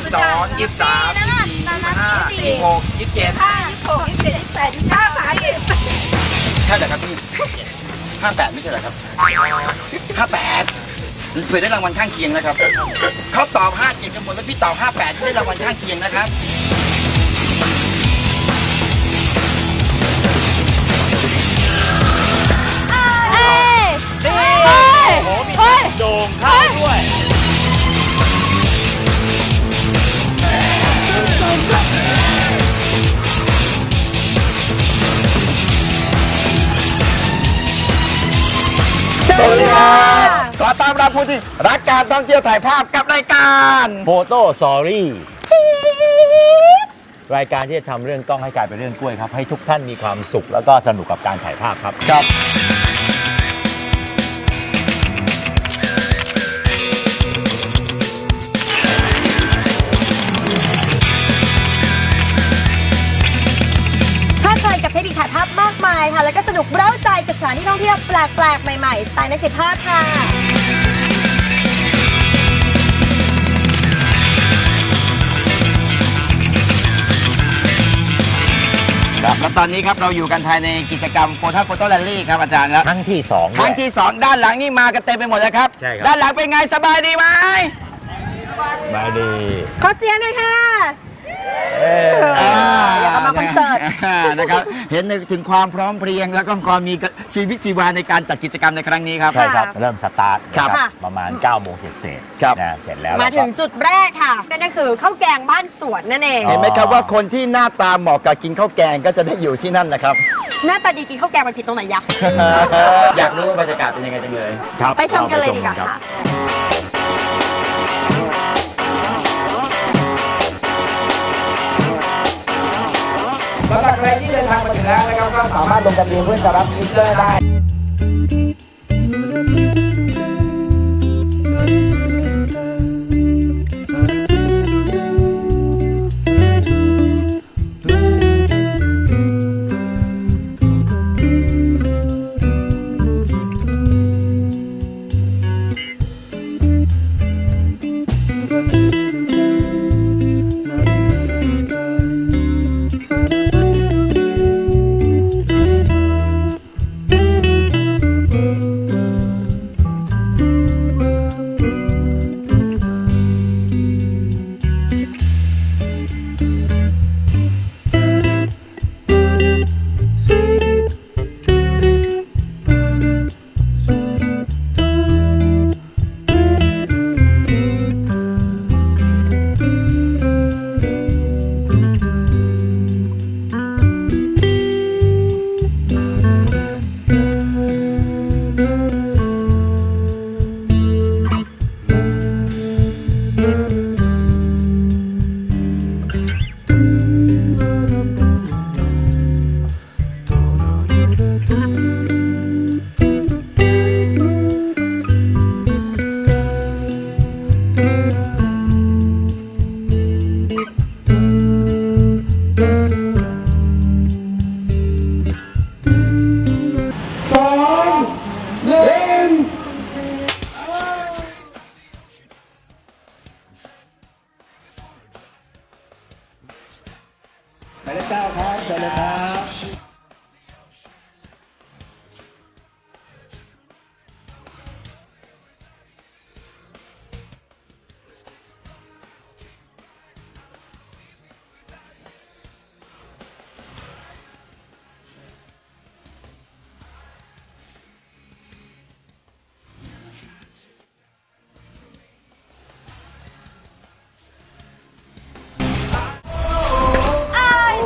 สิบสองยี่สิบสามยี่สิบสี่ยี่สิบห้ายี่สิบหกยี่สิบเจ็ดห้าหกยี่สิบเจ็ดยี่สิบแปดยี่สิบเก้าสามสิบใช่เหรอครับพี่ห้าแปดไม่ใช่เหรอครับห้าแปดเผื่อได้รางวัลข้างเคียงนะครับเขาตอบห้าเจ็ดกันหมดแล้วพี่ตอบห้าแปดได้รางวัลข้างเคียงนะครับ กการท่องเที่ยวถ่ายภาพกับรายการโฟโต้สอรี่รายการที่จะทำเรื่องกล้องให้กลายเป็นเรื่องกล้วยครับ ให้ทุกท่านมีความสุขแล้วก็สนุกกับการถ่ายภาพครับ ครับ ถ้าใครกับเทคนิคถ่ายภาพมากมายค่ะ แล้วก็สนุกเร้าใจกับสถานที่ท่องเที่ยวแปลก ๆ ใหม่ ๆ สไตล์นักถ่ายภาพค่ะ ครับและตอนนี้ครับเราอยู่กันภายในกิจกรรมโฟโต้โฟโต้แรลลี่ครับอาจารย์แล้วครั้งที่สองครั้งที่ 2 ด้านหลังนี่มากันเต็มไปหมดแล้วครับ ใช่ครับ ด้านหลังเป็นไงสบายดีไหมมาดีขอเสียงหน่อยค่ะ เอ้ย อยากเอามาคอนเสิร์ตอ่านะครับ เห็นถึงความพร้อมเพรียงแล้วก็ความมี ชีวิตชีวาในการจัดกิจกรรมในครั้งนี้ครับ ใช่ครับ เริ่มสตาร์ทนะครับประมาณ9โมงเศษๆครับ นะเสร็จแล้วมาเราถึก็งจุดแรกค่ะนั่นก็คือข้าวแกงบ้านสวนนั่นเอง เห็นไหมครับว่าคนที่หน้าตาเหมาะกับกินข้าวแกงก็จะได้อยู่ที่นั่นนะครับ หน้าตาดีกินข้าวแกงมันผิดตรงไหนยะ อยากรู้ว่าบรรยากาศเป็นยังไงจังเลย ครับไปชมกันเลยราดีกว่ารับ ค่ะ สามารถลงทะเบียนเพื่อจะรับฟิกเกอร์ได้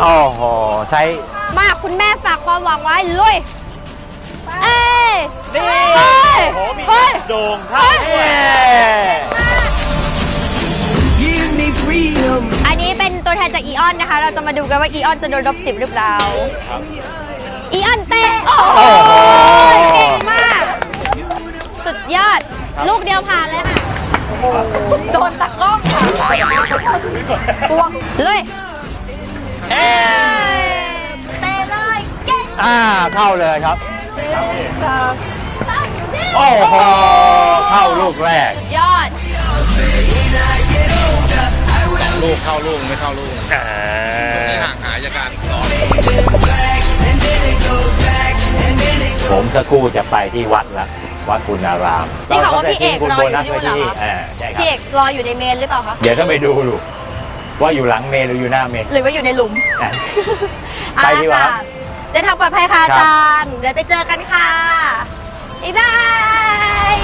โอ้โห ใช้ มาคุณแม่ฝากความหวังไว้ลุยเอ้ยนี่เฮ้ยโอ้โหมีเฮ้ย โด่งเข้าด้วยอันนี้เป็นตัวแทนจากอีออนนะคะ เราจะมาดูกันว่าอีออนจะโดนลบสิบหรือเปล่าครับอีออนเตะโอ้โหโอ้โหเก่งมาก สุดยอด ลูกเดียวผ่านเลยค่ะ โดนตะกล้องค่ะปวงเลย เอ้ยเตะเลยเก่งอ่าเข้าเลยครับ โอ้โหเข้าลูกแรกสุดยอด ลูกเข้าลูกไม่เข้าลูกอ่าที่ห่างหายจากการซ้อมผมสักครู่จะไปที่วัดละวัดปุณารามนี่เขาว่าพี่เอกคุณรอโบอยู่นัสที่ไว้นู่นเหรอที่คะ อ่าใช่ครับพี่เอกรออยู่ในเมนหรือเปล่าคะ เดี๋ยวต้องไปดูดู ว่าอยู่หลังเมนหรืออยู่หน้าเมน หรือว่าอยู่ในหลุมอะไปดีกว่าครับอะเดินทางปลอดภัยค่ะอาครับจารย์เดี๋ยวไปเจอกันค่ะบ๊ายบาย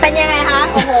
เป็นยังไงคะโอ้โห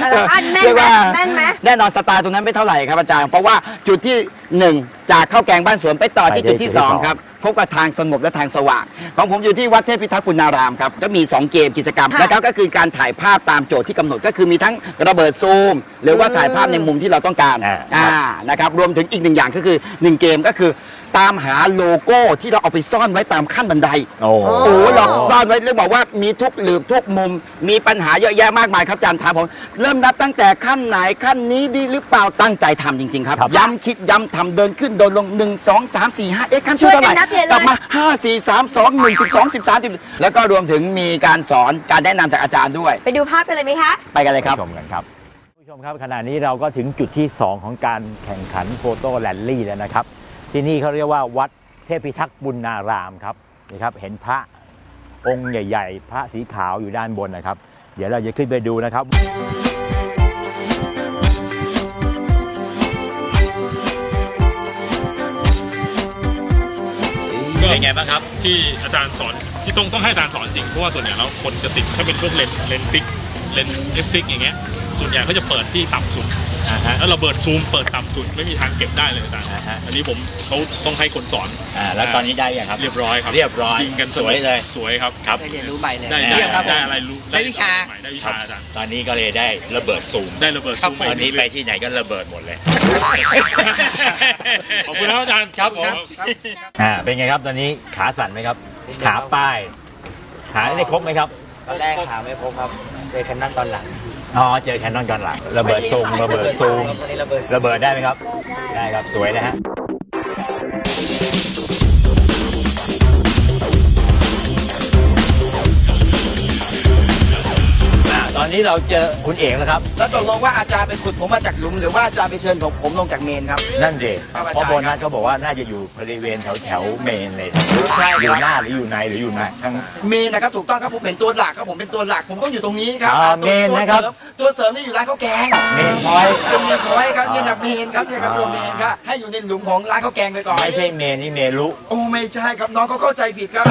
แต่ละท่านแม่นเรียกไหมว่าแม่นไหม แน่นอนสตาร์ตรงนั้นไม่เท่าไหร่ครับอาจารย์ เพราะว่าจุดที่หนึ่งจากข้าวแกงบ้านสวนไปต่อที่ไปที่จุดที่ จุดที่สองสองครับ พบกับทางสงบและทางสว่าง ของผมอยู่ที่วัดเทพิทักษ์ปุณารามครับก็มี 2 เกมกิจกรรมค่ะนะครับก็คือการถ่ายภาพตามโจทย์ที่กำหนดก็คือมีทั้งระเบิดซูม หรือว่าถ่ายภาพในมุมที่เราต้องการอ่า อ่านะครับรวมถึงอีกหนึ่งอย่างก็คือหนึ่งเกมก็คือ ตามหาโลโก้ที่เราเอาไปซ่อนไว้ตามขั้นบันได โอ้โอ้โหเราซ่อนไว้เรื่องบอกว่ามีทุกหลืบทุกมุม มีปัญหาเยอะแยะมากมายครับอาจารย์ถามผมเริ่มนับตั้งแต่ขั้นไหนขั้นนี้ดีหรือเปล่าตั้งใจทำจริง ๆ ครับ ครับ ย้ำคิดย้ำทำเดินขึ้นเดินลง 1 2 3 4 5 เอ๊ะขั้นที่เท่าไหร่ช่วยกันนับใหญ่เลย กลับมา 5 4 3 2 1 12 13 10แล้วก็รวมถึงมีการสอนการแนะนำจากอาจารย์ด้วย ไปดูภาพกันเลยไหมคะ ไปกันเลยครับ ชมกันครับผู้ชมครับขณะนี้เราก็ถึงจุดที่ 2 ของการแข่งขันโฟโต้แลนลี่แล้วนะครับ ที่นี่เขาเรียกว่าวัดเทพิทักษ์บุญนารามครับนี่ครับ เห็นพระองค์ใหญ่ ๆ พระสีขาวอยู่ด้านบนนะครับ เดี๋ยวเราจะขึ้นไปดูนะครับ เป็นไงบ้างครับ ที่อาจารย์สอนที่ต้องต้องให้อาจารย์สอนจริงเพราะว่าส่วนใหญ่แล้วคนจะติดถ้าเป็นพวกเลนส์เลนส์ฟิกเลนส์เอฟฟิกอย่างเงี้ยส่วนใหญ่เขาจะเปิดที่ต่ำสุด อ่าฮะ แล้วระเบิดซูมเปิดต่ำสุดไม่มีทางเก็บได้เลยอาจารย์อ่าฮะ อันนี้ผมเขาต้องให้คนสอน อ่าแล้วตอนนี้ได้ยังครับ เรียบร้อยครับเรียบร้อยยิงกันสวยเลยสวยครับครับ ได้เรียนรู้ใหม่เลยได้เยี่ได้ยมครับได้อะไรรู้ได้วิชาใหม่ได้วิชาอาจารย์ตอนนี้ก็เลยได้ระเบิดซูมได้ระเบิดซูมตอนนี้ไปที่ไหนก็ระเบิดหมดเลย ขอบคุณครับอาจารย์ครับผม อ่าเป็นไงครับตอนนี้ขาสั่นไหมครับ ขาป้าย ขาได้ครบไหมครับ ตอนแรกหาไม่พบครับเจอแคนนอนตอนหลังอ๋อเจอแคนนอนตอนหลังระเบิดซูมระเบิดซูมวันนี้ระเบิดระเบิดได้ไหมครับ ได้ครับสวยนะฮะ อ่าตอนนี้เราเจอคุณเอกแล้วครับ แล้วตกลงว่าอาจารย์ไปขุดผมมาจากหลุม หรือว่าอาจารย์ไปเชิญผมผมลงจากเมนครับ นั่นเด็ครับอาจารย์ เพราะโบนัสเขาบอกว่าน่าจะอยู่บริเวณแถวแถวๆเมนเลยใช่อคยู่รับหน้าหรืออยู่ในหรืออยู่ในทั้ง เมนนะครับถูกต้องครับผมเป็นตัวหลักครับผมเป็นตัวหลักผมต้องอยู่ตรงนี้ครับอ่าตัวเมนนะครับ ตัวเสริมตัวเสริมนี่อยู่ร้านข้าวแกงเมนพอยต์ เป็นเมนพอยต์ครับเนี่ยนะเมนครับเนี่ยครับตัวเมนครับให้อยู่ในหลุมของร้านข้าวแกงไปก่อน ไม่ใช่เมนนี่เมลุโอ้ไม่ใช่ครับน้องเขาเข้าใจผิดครับ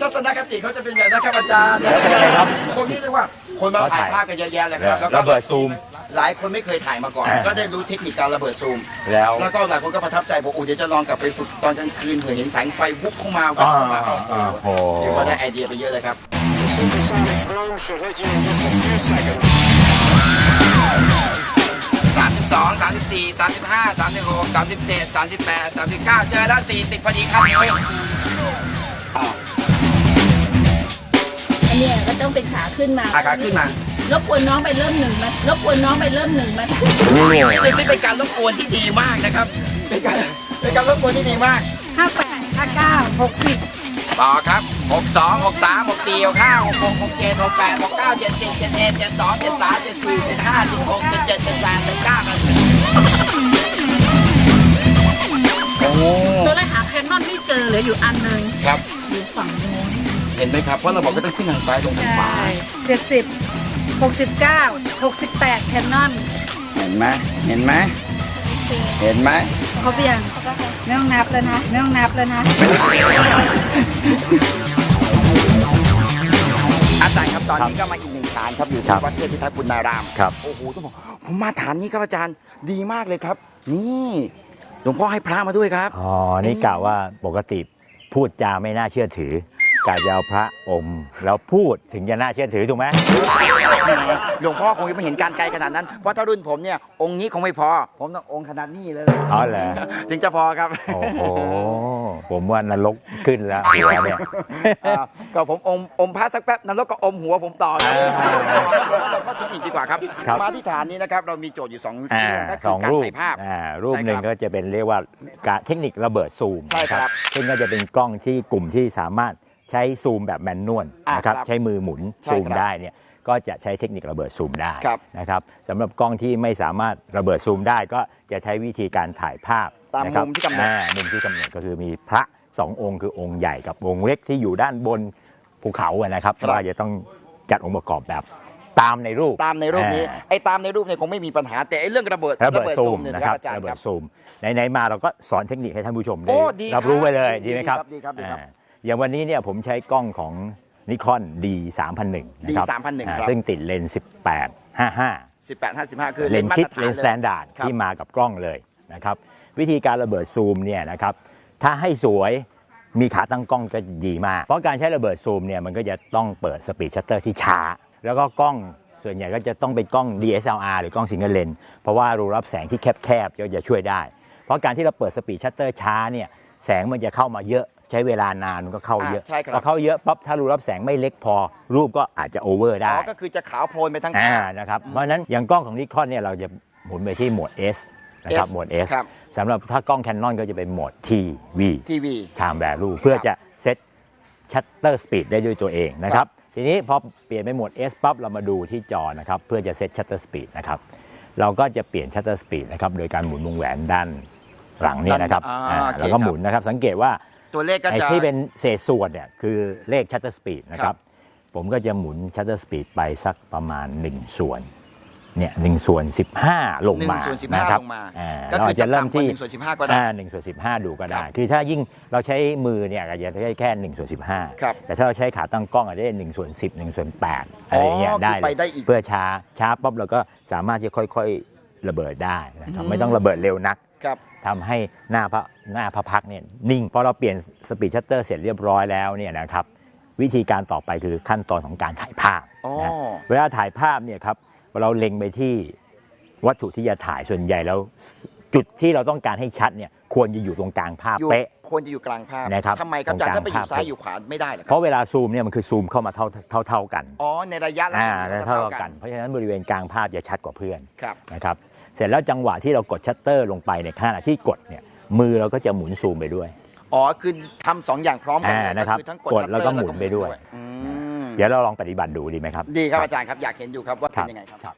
ทัศนคติเขาจะเป็นแบบนั้นครับอาจารย์แล้วเป็นไงครับ พวกนี้เรียกว่าคนมาถ่ายภาพกันเยอะแยะเลยครับแล้วก็ระเบิดซูม หลายคนไม่เคยถ่ายมาก่อนอ่าก็ได้รู้เทคนิคการระเบิดซูม แล้วแล้วก็หลายคนก็ประทับใจบอกโอ้เดี๋ยวจะลองกลับไปฝึกตอนกลางคืนเผื่อเห็นแสงไฟวุบเข้ามาอ่าเข้ามาโอ้โหอ่าโอ้เรียกว่าได้ไอเดียไปเยอะเลยครับสามสิบสองสามสิบสี่สามสิบห้าสามสิบหกสามสิบเจ็ดสามสิบแปดสามสิบเก้าเจอแล้วสี่สิบพอดีครับ เนี้ยก็ต้องเป็นขาขึ้นมาอาขาขึ้นมารบกวนน้องไปเริ่มหนึ่งไหมรบกวนน้องไปเริ่มหนึ่งไหมนี่เลยซึ่งเป็นการรบกวนที่ดีมากนะครับ เป็นการเป็นการรบกวนที่ดีมากห้าแปดห้าเก้าหกสิบต่อครับ 62 63 64 65 66 67 68 69 70 71 72 73 74 75 76 77 78 79โอ้ตัวแรกหาแคนนอนไม่เจอเหลืออยู่อันหนึ่งครับอยู่ฝั่งโน้น เห็นไหมครับเพราะเราบอกก็ต้องขึ้นทางซ้ายลงทางขวาเจ็ดสิบหกสิบเก้าหกสิบแปดแคนนอนเห็นไหมเห็นไหมเห็นไหมครบยังไม่ต้องนับแล้วนะไม่ต้องนับแล้วนะอาจารย์ครับตอนนี้ก็มาอีกหนึ่งฐานครับอยู่ครัที่บวัดเทพิทักษ์บุญนารามครับโอ้โหต้องบอกผมมาฐานนี้ครับอาจารย์ดีมากเลยครับ นี่หลวงพ่อให้พระมาด้วยครับ อ๋อ นี่กล่าวว่าปกติพูดจาไม่น่าเชื่อถือ กะจะเอาพระอมแล้วพูดถึงจะน่าเชื่อถือถูกไหมหลวงพ่อคงยังไม่เห็นการไกลขนาดนั้น เพราะถ้ารุ่นผมเนี่ยองค์นี้คงไม่พอ ผมต้ององค์ขนาดนี้เลย อ๋อเหรอถึงจะพอครับ โอ้โห ผมว่านรกขึ้นแล้วหัวเนี่ยอ่าก็ผมอมอมพระสักแป๊บนั้นแล้วก็อมหัวผมต่อครับอ่าเราก็เทคนิคดีกว่าครับ ครับมาที่ฐานนี้นะครับเรามีโจทย์อยู่สองอ่าเรื่องก็สคือองการรูปถ่ายภาพ อ่ารูปหนึ่งใช่ครับก็จะเป็นเรียกว่าการเทคนิคระเบิดซูมใช่ครับนะซึ่งก็จะเป็นกล้องที่กลุ่มที่สามารถ ใช้ซูมแบบแมนนวลอ่านะครับครับใช้มือหมุนใช่ซูมครับได้เนี่ยก็จะใช้เทคนิคระเบิดซูมได้ครับนะครับสำหรับกล้องที่ไม่สามารถระเบิดซูมได้ก็จะใช้วิธีการถ่ายภาพตามนะครับมุมที่กำหนดอ่ามุมที่กำหนดก็คือมีพระสององค์คือองค์ใหญ่กับองค์เล็กที่อยู่ด้านบนภูเขาอะนะครับว่าจะต้องจัดองค์ประกอบแบบตามในรูปตามในรูปนี้อ่าไอ้ตามในรูปเนี่ยคงไม่มีปัญหาแต่ไอ้เรื่องระเบิดระเบิดซูมเนี่ยนะนะคครัรับบอาจารย์ระเบิครัดบซูมไหนๆมาเราก็สอนเทคนิคให้ท่านผู้ชมโอ้ได้ดีรับรู้ไว้เลยครับดีไหมครับดีครับดีครับ อ่าอย่างวันนี้เนี่ยผมใช้กล้องของนิคอน D 3001นะครับ D3001 อ่าครับ ซึ่งติดเลนส์18 55 18 55 คือเลนส์คิดมาตรฐาเลนส์สแตนดาร์ดครับที่มากับกล้องเลยนะครับวิธีการระเบิดซูมเนี่ยนะครับถ้าให้สวยมีขาตั้งกล้องก็ดีมาก เพราะการใช้ระเบิดซูมเนี่ยมันก็จะต้องเปิดสปีดชัตเตอร์ที่ช้า แล้วก็กล้องส่วนใหญ่ก็จะต้องเป็นกล้อง DSLR หรือกล้องซิงเกิลเลนเพราะว่ารูรับแสงที่แคบๆก็จะช่วยได้ เพราะการที่เราเปิดสปีดชัตเตอร์ช้าเนี่ยแสงมันจะเข้ามาเยอะ ใช้เวลานานมันก็เข้าเยอะอ่าใช่ครับ พอเข้าเยอะปั๊บถ้ารูรับแสงไม่เล็กพอ รูปก็อาจจะโอเวอร์อ๋ได้อก็คือจะขาวโพลนไปทั้ง อ่าภาพนะครับเพราะฉะนั้นอย่างกล้องของนิคอนเนี่ยเราจะหมุนไปที่โหมด S นะครับ S โหมด S ครับ สำหรับถ้ากล้อง Canon ก็จะเป็นโหมด TV ทีวี Time Value เพื่อจะเซตชัตเตอร์สปีดได้ด้วยตัวเองนะครับ ทีนี้พอเปลี่ยนไปโหมด S ปั๊บเรามาดูที่จอนะครับ เพื่อจะเซตชัตเตอร์สปีดนะครับ เราก็จะเปลี่ยนชัตเตอร์สปีดนะครับ โดยการหมุนวงแหวนด้านหลังเนี่ยนะครับด้านอ่าอ่าโอเค แล้วก็หมุนนะครับ สังเกตว่า ตัวเลขก็ไอ้จะที่เป็นเศษส่วนเนี่ยคือเลขชัตเตอร์สปีดนะคครัรับบผมก็จะหมุนชัตเตอร์สปีดไปสักประมาณ 1 ส่วนเนี่ยหนึ่งส่วน15ลงหนึ่งมาส่วนสิบนะห้าครับลงมา อ่าก็เราคืออาจจะจะเริ่มต่ำกว่าที่หนึ่งส่วนสิบห้าก็ได้ อ่าหนึ่งส่วนสิบห้าดูก็ได้ ครับคือถ้ายิ่งเราใช้มือเนี่ยอาจจะได้แค่หนึ่งส่วนสิบห้าครับแต่ถ้าเราใช้ขาตั้งกล้องอาจจะได้หนึ่งส่วนสิบหนึ่งส่วนแปดอะไรอย่างเงี้ยอ๋อได้คือเลไปยได้อีกเพื่อช้าช้าปั๊บเราก็สามารถที่จะค่อยๆระเบิดได้นะครับไม่ต้องระเบิดเร็วนัก ครับ ทำให้หน้าพระหน้าพระพักตร์เนี่ยนิ่งพอเราเปลี่ยนสปีดชัตเตอร์เสร็จเรียบร้อยแล้วเนี่ยนะครับวิธีการต่อไปคือขั้นตอนของการถ่ายภาพอ๋อนะเวลาถ่ายภาพเนี่ยครับเราเล็งไปที่วัตถุที่จะถ่ายส่วนใหญ่แล้วจุดที่เราต้องการให้ชัดเนี่ยควรจะอยู่ตรงกลางภาพอยู่เป๊ะควรจะอยู่กลางภาพนะครับทำไมครับตรงอาจารย์กลางถ้าไปอยู่ภาพซ้ายอยู่ขวาไม่ได้เหรอคเพรับราะเวลาซูมเนี่ยมันคือซูมเข้ามาเท่าเท่าเท่ากันอ๋อในระยะรัศอ่ามีเท่าเท่ากัน เพราะฉะนั้นบริเวณกลางภาพจะชัดกว่าเพื่อนครับนะครับ เสร็จแล้วจังหวะที่เรากดชัตเตอร์ลงไปเนี่ยขณะที่กดเนี่ยมือเราก็จะหมุนซูมไปด้วยอ๋อคือทำสองอย่างพร้อมกันอ่าเลยนะครับก็อทั้งกดชัตเตอร์แล้วก็หมุนไปด้วย อืมเดี๋ยวเราลองปฏิบัติดูดีไหมครับ ดีครับอาจารย์ครับอยากเห็นอยู่ครับว่าเป็นยังไงครับครับ